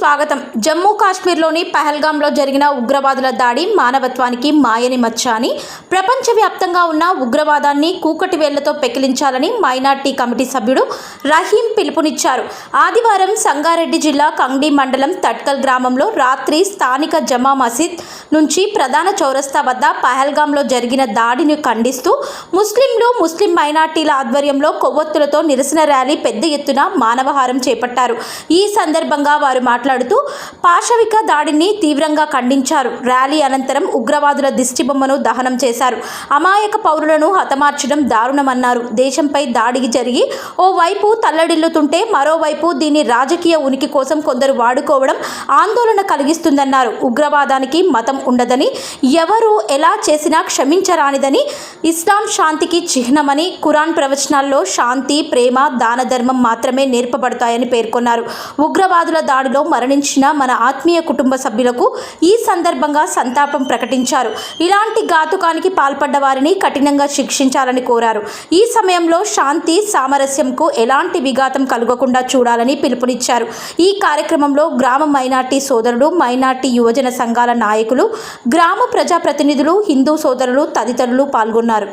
స్వాగతం. జమ్మూ కాశ్మీర్లోని పహల్గాంలో జరిగిన ఉగ్రవాదుల దాడి మానవత్వానికి మాయని మచ్చ అని ప్రపంచవ్యాప్తంగా ఉన్న ఉగ్రవాదాన్ని కూకటి వేళ్ళతో పెకిలించాలని మైనార్టీ కమిటీ సభ్యుడు రహీం పిలుపునిచ్చారు. ఆదివారం సంగారెడ్డి జిల్లా కంగ్డి మండలం తట్కల్ గ్రామంలో రాత్రి స్థానిక జమా మసీద్ నుంచి ప్రధాన చౌరస్తా వద్ద పహల్గాంలో జరిగిన దాడిని ఖండిస్తూ ముస్లింలు ముస్లిం మైనార్టీల ఆధ్వర్యంలో కొవ్వొత్తులతో నిరసన ర్యాలీ పెద్ద ఎత్తున మానవహారం చేపట్టారు. ఈ సందర్భంగా వారు మాట్లాడుతూ పాశవిక దాడిని తీవ్రంగా ఖండించారు. ర్యాలీ అనంతరం ఉగ్రవాదుల దిష్టిబొమ్మను దహనం చేశారు. అమాయక పౌరులను హతమార్చడం దారుణమన్నారు. దేశంపై దాడికి జరిగి ఓవైపు తల్లడిల్లుతుంటే మరోవైపు దీన్ని రాజకీయ ఉనికి కోసం కొందరు వాడుకోవడం ఆందోళన కలిగిస్తుందన్నారు. ఉగ్రవాదానికి మతం ఉండదని ఎవరు ఎలా చేసినా క్షమించరానిదని ఇస్లాం శాంతికి చిహ్నమని కురాన్ ప్రవచనాల్లో శాంతి ప్రేమ దాన ధర్మం మాత్రమే నేర్పబడతాయని పేర్కొన్నారు. ఉగ్రవాదుల దాడిలో మరణించిన మన ఆత్మీయ కుటుంబ సభ్యులకు ఈ సందర్భంగా సంతాపం ప్రకటించారు. ఇలాంటి ఘాతుకానికి పాల్పడ్డ వారిని కఠినంగా శిక్షించాలని కోరారు. ఈ సమయంలో శాంతి సామరస్యంకు ఎలాంటి విఘాతం కలగకుండా చూడాలని పిలుపునిచ్చారు. ఈ కార్యక్రమంలో గ్రామ మైనార్టీ సోదరులు మైనార్టీ యువజన సంఘాల నాయకులు గ్రామ ప్రజాప్రతినిధులు హిందూ సోదరులు తదితరులు పాల్గొన్నారు.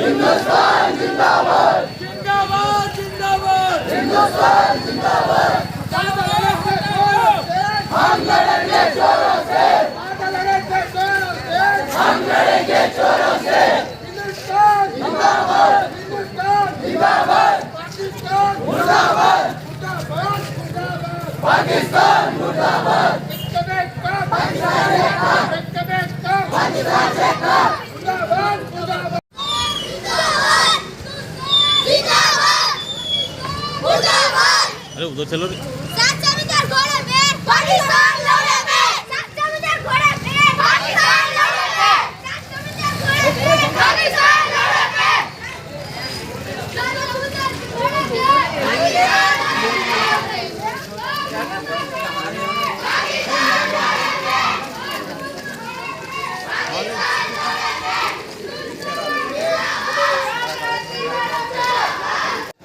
जिंदाबाद जिंदाबाद जिंदाबाद हिंदुस्तान जिंदाबाद जिंदाबाद পাকিস্তান মুর্দাবাদ। আরে উদর চলো রে পাকিস্তান।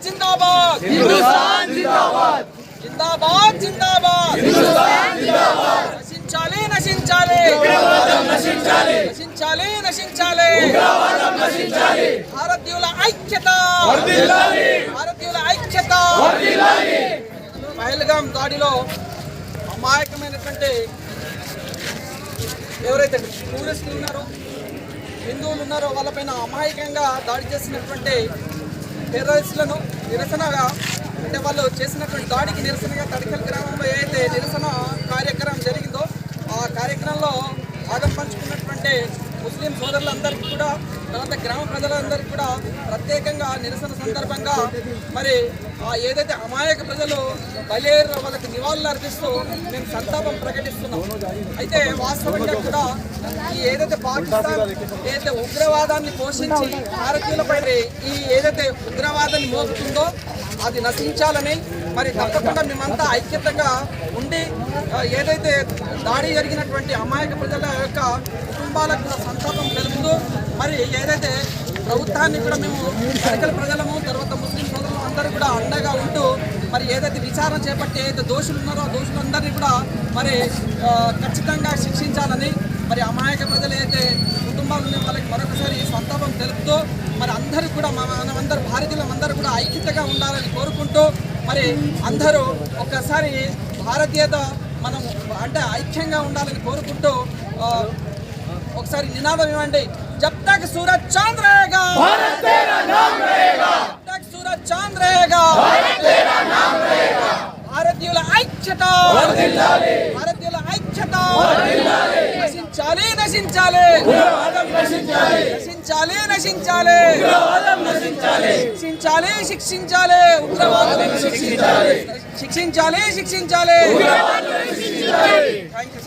जिंदाबाद हिंदुस्तान जिंदाबाद जिंदाबाद जिंदाबाद हिंदुस्तान जिंदाबाद నశించాలి నశించాలి ఉగ్రవాదం నశించాలి నశించాలి నశించాలి ఉగ్రవాదం నశించాలి భారతీయుల ఐక్యత వర్ధిల్లాలి భారతీయుల ఐక్యత వర్ధిల్లాలి పహల్గాం దాడిలో అమాయకమైనటువంటి ఎవరైతే టూరిస్టులు ఉన్నారో హిందువులు ఉన్నారో వాళ్ళపైన అమాయకంగా దాడి చేసినటువంటి టెర్రరిస్టులను నిరసనగా అంటే వాళ్ళు చేసినటువంటి దాడికి నిరసనగా తడికల్ గ్రామంలో ఏదైతే నిరసన కార్యక్రమం జరిగిందో ఆ కార్యక్రమంలో భాగం పంచుకున్నటువంటి ముస్లిం సోదరులందరికీ కూడా తర్వాత గ్రామ ప్రజలందరికీ కూడా ప్రత్యేకంగా నిరసన సందర్భంగా మరి ఆ ఏదైతే అమాయక ప్రజలు బలేరు వాళ్ళకి నివాళులు అర్పిస్తూ మేము సంతాపం ప్రకటిస్తున్నాం. అయితే వాస్తవంగా కూడా ఈ ఏదైతే పాకిస్తాన్ ఏదైతే ఉగ్రవాదాన్ని పోషించి భారతీయులపై ఈ ఏదైతే ఉగ్రవాదాన్ని మోపుతుందో అది నశించాలని మరి తప్పకుండా మేమంతా ఐక్యతగా ఉండి ఏదైతే దాడి జరిగినటువంటి అమాయక ప్రజల యొక్క కుటుంబాలకు కూడా సంతాపం తెలుపుతూ మరి ఏదైతే ప్రభుత్వాన్ని కూడా మేము సరికల ప్రజలము తర్వాత ముస్లిం సోదరులు అందరూ కూడా అండగా ఉంటూ మరి ఏదైతే విచారణ చేపట్టి ఏదైతే దోషులు ఉన్నారో ఆ దోషులందరినీ కూడా మరి ఖచ్చితంగా శిక్షించాలని మరి అమాయక ప్రజలు ఏదైతే కుటుంబాలు ఉన్న వాళ్ళకి మరొకసారి సంతాపం తెలుపుతూ మరి అందరూ కూడా మన మనమందరూ భారతీయులం అందరూ కూడా ఐక్యతగా ఉండాలని కోరుకుంటూ మరి అందరూ ఒక్కసారి భారతీయత మనం అంటే ఐక్యంగా ఉండాలని కోరుకుంటూ ఒకసారి నినాదం ఇవ్వండి. జబ్ తక్ సూరజ్ చాంద్ రేగా చాంద్ భారతీయుల ఐక్యత! భారతీయుల ఐక్యత! నశించాలి నశించాలి! నశించాలి నశించాలి. శిక్షించాలి శిక్షించాలి. ఉగ్రవాదులను శిక్షించాలి. శిక్షించాలి శిక్షించాలి. Thank you